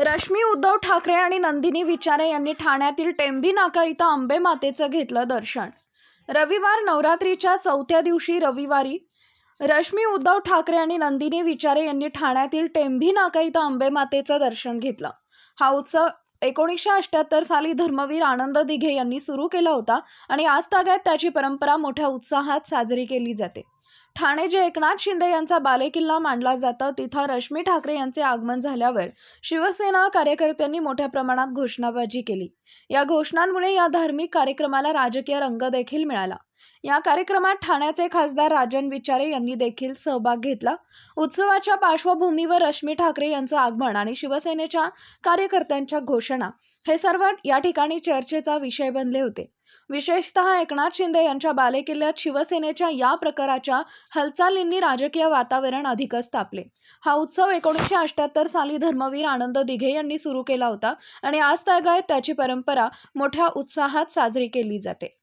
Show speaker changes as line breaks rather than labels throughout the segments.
रश्मी उद्धव ठाकरे आणि नंदिनी विचारे यांनी ठाण्यातील टेंभी नाका इथं अंबे मातेचं घेतलं दर्शन. रविवार नवरात्रीच्या चौथ्या दिवशी रविवारी रश्मी उद्धव ठाकरे आणि नंदिनी विचारे यांनी ठाण्यातील टेंभी नाका इथं अंबे मातेचं दर्शन घेतलं. हा उत्सव एकोणीसशे अठ्ठ्याहत्तर साली धर्मवीर आनंद दिघे यांनी सुरू केला होता आणि आज तागायत त्याची परंपरा मोठ्या उत्साहात साजरी केली जाते. ठाणे जे एकनाथ शिंदे यांचा बालेकिल्ला मानला जातं तिथं रश्मी ठाकरे यांचे आगमन झाल्यावर शिवसेना कार्यकर्त्यांनी मोठ्या प्रमाणात घोषणाबाजी केली. या घोषणांमुळे या धार्मिक कार्यक्रमाला राजकीय रंग देखील मिळाला. या कार्यक्रमात ठाण्याचे खासदार राजन विचारे यांनी देखील सहभाग घेतला. उत्सवाच्या पार्श्वभूमीवर रश्मी ठाकरे यांचं आगमन आणि शिवसेनेच्या कार्यकर्त्यांच्या घोषणा हे सर्व या ठिकाणी चर्चेचा विषय बनले होते. विशेषतः एकनाथ शिंदे यांच्या बालेकिल्ल्यात शिवसेनेच्या या प्रकाराच्या हालचालींनी राजकीय वातावरण अधिकच तापले. हा उत्सव एकोणीसशे अठ्ठ्याहत्तर साली धर्मवीर आनंद दिघे यांनी सुरू केला होता आणि आज तागायत त्याची परंपरा मोठ्या उत्साहात साजरी केली जाते.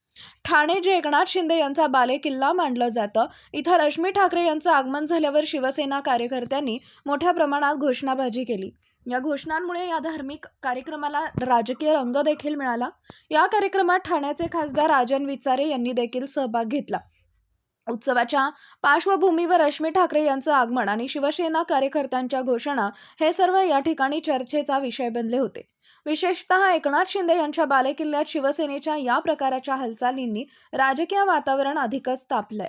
ठाणे जे एकनाथ शिंदे यांचा बालेकिल्ला मानलं जातं. इथं रश्मी ठाकरे यांचं आगमन झाल्यावर शिवसेना कार्यकर्त्यांनी मोठ्या प्रमाणात घोषणाबाजी केली. या घोषणांमुळे या धार्मिक कार्यक्रमाला राजकीय रंग देखील मिळाला. या कार्यक्रमात ठाण्याचे खासदार राजन विचारे यांनी देखील सहभाग घेतला. उत्सवाच्या पार्श्वभूमीवर रश्मी ठाकरे यांचं आगमन आणि शिवसेना कार्यकर्त्यांच्या घोषणा हे सर्व या ठिकाणी चर्चेचा विषय बनले होते. विशेषतः एकनाथ शिंदे यांच्या बालेकिल्ल्यात शिवसेनेच्या या प्रकाराच्या हालचालींनी राजकीय वातावरण अधिकच तापलंय.